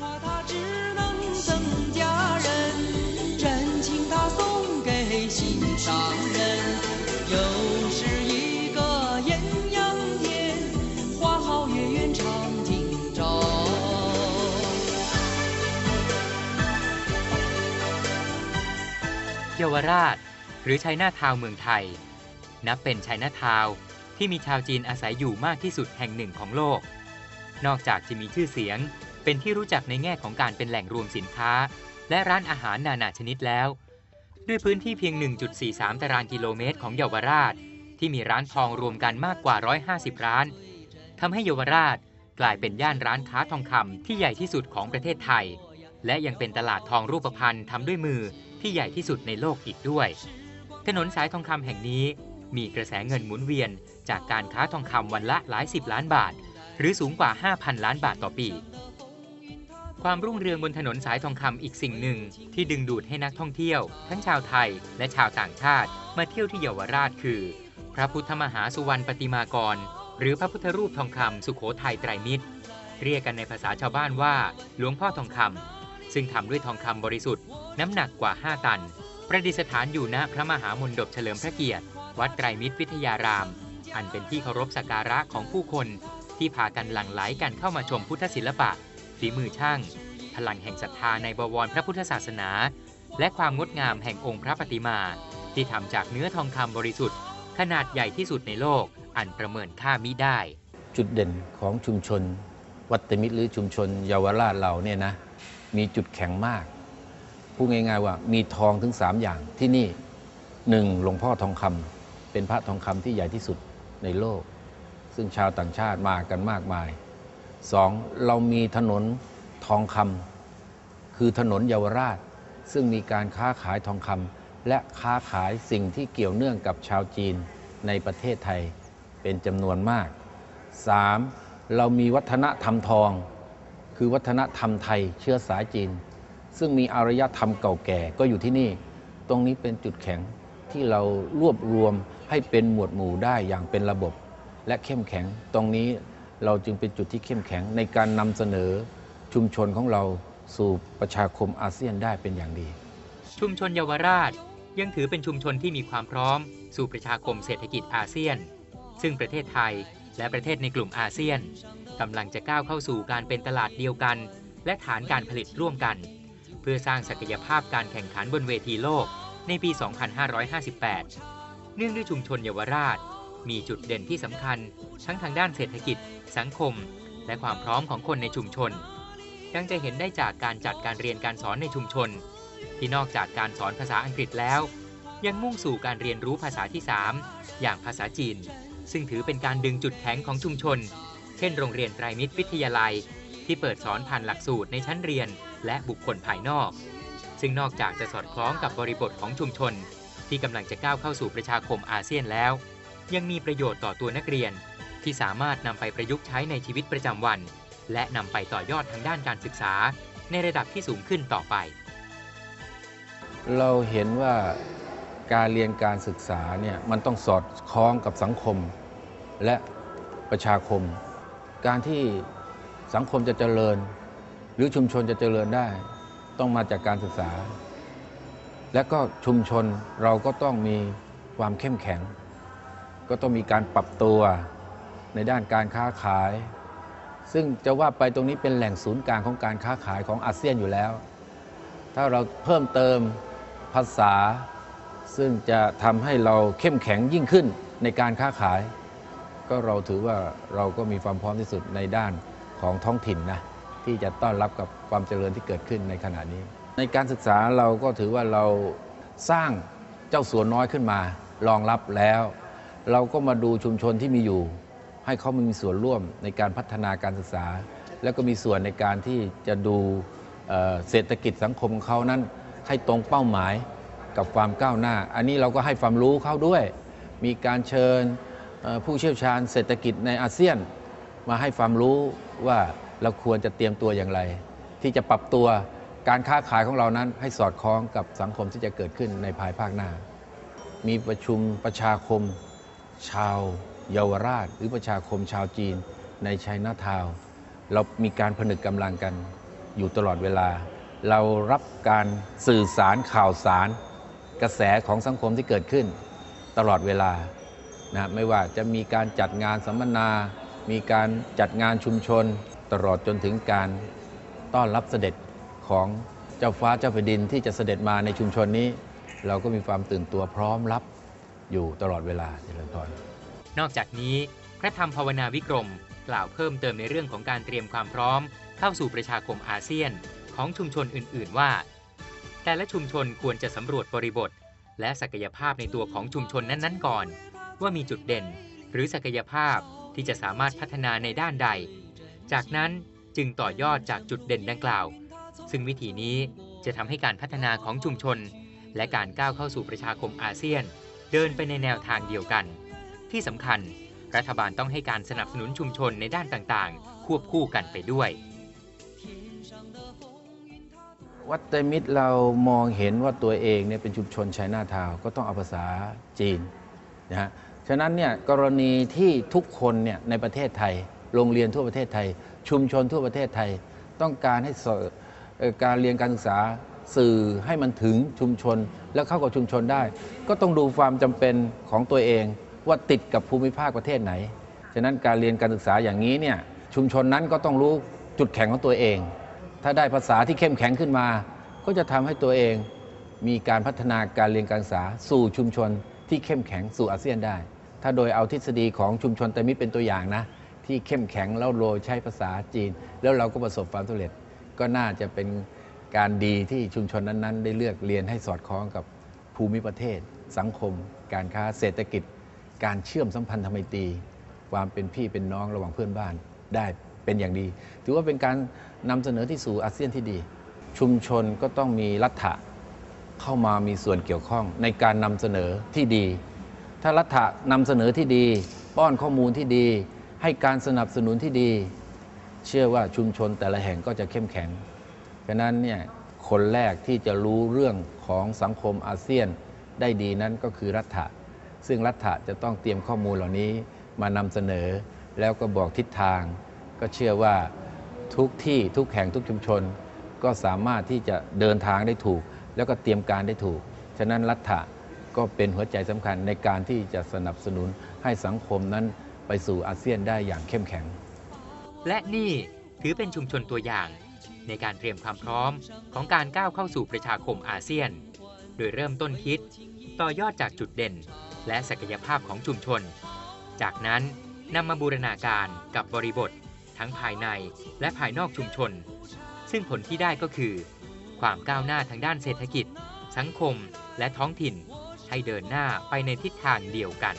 怕它只能增加人，真情它送给心上人，又是一个艳阳天，花好月圆长今朝。 เยาวราช หรือชัยนาทาวน์เมืองไทย นับเป็นชัยนาทาวน์ที่มีชาวจีนอาศัยอยู่มากที่สุดแห่งหนึ่งของโลก นอกจากจะมีชื่อเสียง เป็นที่รู้จักในแง่ของการเป็นแหล่งรวมสินค้า และร้านอาหารนานาชนิดแล้ว ด้วยพื้นที่เพียง 1.43 ตารางกิโลเมตรของเยาวราช ที่มีร้านทองรวมกันมากกว่า 150 ร้านทำให้เยาวราชกลายเป็นย่านร้านค้าทองคำที่ใหญ่ที่สุดของประเทศไทย และยังเป็นตลาดทองรูปพรรณทำด้วยมือที่ใหญ่ที่สุดในโลกอีกด้วย ถนนสายทองคำแห่งนี้มีกระแสเงินหมุนเวียน จากการค้าทองคำวันละหลายสิบล้านบาท หรือสูงกว่า 5,000 ล้านบาทต่อปี ความรุ่งเรืองบนถนนสายทองคำอีกสิ่งหนึ่ง ที่ดึงดูดให้นักท่องเที่ยว ทั้งชาวไทยและชาวต่างชาติ มาเที่ยวที่เยาวราชคือ พระพุทธมหาสุวรรณปฏิมากร หรือพระพุทธรูปทองคำสุโขทัยไตรมิตร เรียกกันในภาษาชาวบ้านว่า หลวงพ่อทองคำซึ่งทำด้วยทองคำบริสุทธิ์ น้ำหนักกว่า 5 ตัน ประดิษฐานอยู่ณพระมหามณฑปเฉลิมพระเกียรติ วัดไตรมิตรวิทยาราม อันเป็นที่เคารพสักการะของผู้คน ที่พากันหลั่งไหลกันเข้ามาชมพุทธศิลปะ ฝีมือช่าง พลังแห่งศรัทธาในบวรพระพุทธศาสนา และความงดงามแห่งองค์พระปฏิมา ที่ทำจากเนื้อทองคำบริสุทธิ์ ขนาดใหญ่ที่สุดในโลก อันประเมินค่ามิได้ จุดเด่นของชุมชน วัดมิตรหรือชุมชนเยาวราชเราเนี่ยนะมีจุดแข็งมากพูดง่ายๆว่ามีทองถึง 3 อย่างที่นี่หนึ่งหลวงพ่อทองคำเป็นพระทองคำที่ใหญ่ที่สุดในโลก ซึ่งชาวต่างชาติมากันมากมาย สองเรามีถนนทองคำคือถนนเยาวราช ซึ่งมีการค้าขายทองคำและค้าขายสิ่งที่เกี่ยวเนื่องกับชาวจีนในประเทศไทยเป็นจำนวนมาก 3. เรามีวัฒนธรรมทอง คือวัฒนธรรมไทยเชื้อสายจีน ซึ่งมีอารยธรรมเก่าแก่ก็อยู่ที่นี่ ตรงนี้เป็นจุดแข็งที่เรารวบรวมให้เป็นหมวดหมู่ได้อย่างเป็นระบบ และเข้มแข็งตรงนี้ เราจึงเป็นจุดที่เข้มแข็งในการนำเสนอชุมชนของเราสู่ประชาคมอาเซียนได้เป็นอย่างดี ชุมชนเยาวราชยังถือเป็นชุมชนที่มีความพร้อม สู่ประชาคมเศรษฐกิจอาเซียน ซึ่งประเทศไทยและประเทศในกลุ่มอาเซียนกำลังจะก้าวเข้าสู่การเป็นตลาดเดียวกัน และฐานการผลิตร่วมกัน เพื่อสร้างศักยภาพการแข่งขันบนเวทีโลกในปี 2558 เนื่องด้วยชุมชนเยาวราช มีจุดเด่นที่สำคัญ ทั้งทางด้านเศรษฐกิจ สังคม และความพร้อมของคนในชุมชน ดังจะเห็นได้จากการจัดการเรียนการสอนในชุมชน ที่นอกจากการสอนภาษาอังกฤษแล้ว ยังมุ่งสู่การเรียนรู้ภาษาที่ 3 อย่างภาษาจีน ซึ่งถือเป็นการดึงจุดแข็งของชุมชน เช่น โรงเรียนไตรมิตรวิทยาลัย ที่เปิดสอนผ่านหลักสูตรในชั้นเรียน และบุคคลภายนอก ซึ่งนอกจากจะสอดคล้องกับบริบทของชุมชน ที่กำลังจะก้าวเข้าสู่ประชาคมอาเซียนแล้ว ยังมีประโยชน์ต่อตัวนักเรียน ที่สามารถนำไปประยุกต์ใช้ในชีวิตประจำวัน และนำไปต่อยอดทางด้านการศึกษา ในระดับที่สูงขึ้นต่อไป เราเห็นว่าการเรียนการศึกษาเนี่ยมันต้องสอดคล้องกับสังคมและประชาคม การที่สังคมจะเจริญ หรือชุมชนจะเจริญได้ ต้องมาจากการศึกษา และก็ชุมชนเราก็ต้องมีความเข้มแข็ง ก็ต้องมีการปรับตัวในด้านการค้าขาย ซึ่งจะว่าไปตรงนี้เป็นแหล่งศูนย์กลางของการค้าขายของอาเซียนอยู่แล้ว ถ้าเราเพิ่มเติมภาษา ซึ่งจะทำให้เราเข้มแข็งยิ่งขึ้นในการค้าขาย ก็เราถือว่าเราก็มีความพร้อมที่สุดในด้านของท้องถิ่นนะที่จะต้อนรับกับความเจริญที่เกิดขึ้นในขณะนี้ ในการศึกษาเราก็ถือว่าเราสร้างเจ้าสัวน้อยขึ้นมารองรับแล้ว เราก็มาดูชุมชนที่มีอยู่ ให้เขามีส่วนร่วมในการพัฒนาการศึกษา แล้วก็มีส่วนในการที่จะดูเศรษฐกิจสังคมของเขานั้น ให้ตรงเป้าหมายกับความก้าวหน้า อันนี้เราก็ให้ความรู้เขาด้วย มีการเชิญผู้เชี่ยวชาญเศรษฐกิจในอาเซียน มาให้ความรู้ว่าเราควรจะเตรียมตัวอย่างไร ที่จะปรับตัวการค้าขายของเรานั้นให้สอดคล้องกับสังคมที่จะเกิดขึ้นในภายภาคหน้า มีประชุมประชาคม ชาวเยาวราช หรือประชาคมชาวจีนในชัยนาทาวน์เรามีการผนึกกำลังกันอยู่ตลอดเวลา เรารับการสื่อสารข่าวสาร กระแสของสังคมที่เกิดขึ้น ตลอดเวลานะไม่ว่าจะมีการจัดงานสัมมนา มีการจัดงานชุมชน ตลอดจนถึงการต้อนรับเสด็จของเจ้าฟ้าเจ้าแผ่นดินที่จะเสด็จมาในชุมชนนี้ เราก็มีความตื่นตัวพร้อมรับ อยู่ตลอดเวลาเจริญพรนอกจากนี้ พระธรรมภาวนาวิกรม กล่าวเพิ่มเติมในเรื่องของการเตรียมความพร้อม เข้าสู่ประชาคมอาเซียนของชุมชนอื่น ๆ ว่า แต่ละชุมชนควรจะสำรวจบริบท และศักยภาพในตัวของชุมชนนั้น ๆ ก่อน ว่ามีจุดเด่น หรือศักยภาพที่จะสามารถพัฒนาในด้านใด จากนั้นจึงต่อยอดจากจุดเด่นดังกล่าว ซึ่งวิธีนี้จะทำให้การพัฒนาของชุมชน และการก้าวเข้าสู่ประชาคมอาเซียน เดินไปในแนวทางเดียวกัน ที่สำคัญ รัฐบาลต้องให้การสนับสนุนชุมชนในด้านต่างๆ ควบคู่กันไปด้วย วัดไตรมิตรเรามองเห็นว่าตัวเองเนี่ยเป็นชุมชนชายนาทาวก็ต้องเอาภาษาจีนนะฮะฉะนั้นเนี่ยกรณีที่ทุกคนเนี่ยในประเทศไทย โรงเรียนทั่วประเทศไทย ชุมชนทั่วประเทศไทย ต้องการให้การเรียนการศึกษา สื่อให้มันถึงชุมชนแล้วเข้ากับชุมชนได้ ก็ต้องดูความจำเป็นของตัวเอง ว่าติดกับภูมิภาคประเทศไหน ฉะนั้นการเรียนการศึกษาอย่างนี้เนี่ยชุมชนนั้นก็ต้องรู้จุดแข็งของตัวเอง ถ้าได้ภาษาที่เข้มแข็งขึ้นมา ก็จะทำให้ตัวเองมีการพัฒนาการเรียนการศึกษาสู่ชุมชนที่เข้มแข็งสู่อาเซียนได้ ถ้าโดยเอาทฤษฎีของชุมชนไตมิตรเป็นตัวอย่างนะ ที่เข้มแข็งแล้วโดยใช้ภาษาจีน แล้วเราก็ประสบความสำเร็จก็น่าจะเป็น การดีที่ชุมชนนั้นๆ ได้เลือกเรียนให้สอดคล้องกับภูมิประเทศ สังคม การค้าเศรษฐกิจ การเชื่อมสัมพันธไมตรีความเป็นพี่เป็นน้องระหว่างเพื่อนบ้านได้เป็นอย่างดี ถือว่าเป็นการนำเสนอที่สู่อาเซียนที่ดี ชุมชนก็ต้องมีรัฐะเข้ามามีส่วนเกี่ยวข้องในการนำเสนอที่ดี ถ้ารัฐะนำเสนอที่ดี ป้อนข้อมูลที่ดี ให้การสนับสนุนที่ดี เชื่อว่าชุมชนแต่ละแห่งก็จะเข้มแข็ง ฉะนั้นเนี่ยคนแรกที่จะรู้เรื่องของสังคมอาเซียนได้ดีนั้นก็คือรัฐะซึ่งรัฐะจะต้องเตรียมข้อมูลเหล่านี้มานำเสนอ แล้วก็บอกทิศทาง ก็เชื่อว่าทุกที่ทุกแห่งทุกชุมชน ก็สามารถที่จะเดินทางได้ถูก แล้วก็เตรียมการได้ถูก ฉะนั้นรัฐะก็เป็นหัวใจสำคัญในการที่จะสนับสนุนให้สังคมนั้นไปสู่อาเซียนได้อย่างเข้มแข็ง และนี่ถือเป็นชุมชนตัวอย่าง ในการเตรียมความพร้อมของการก้าวเข้าสู่ประชาคมอาเซียน โดยเริ่มต้นคิด ต่อยอดจากจุดเด่น และศักยภาพของชุมชน จากนั้นนำมาบูรณาการกับบริบท ทั้งภายในและภายนอกชุมชน ซึ่งผลที่ได้ก็คือ ความก้าวหน้าทางด้านเศรษฐกิจ สังคม และท้องถิ่น ให้เดินหน้าไปในทิศทางเดียวกัน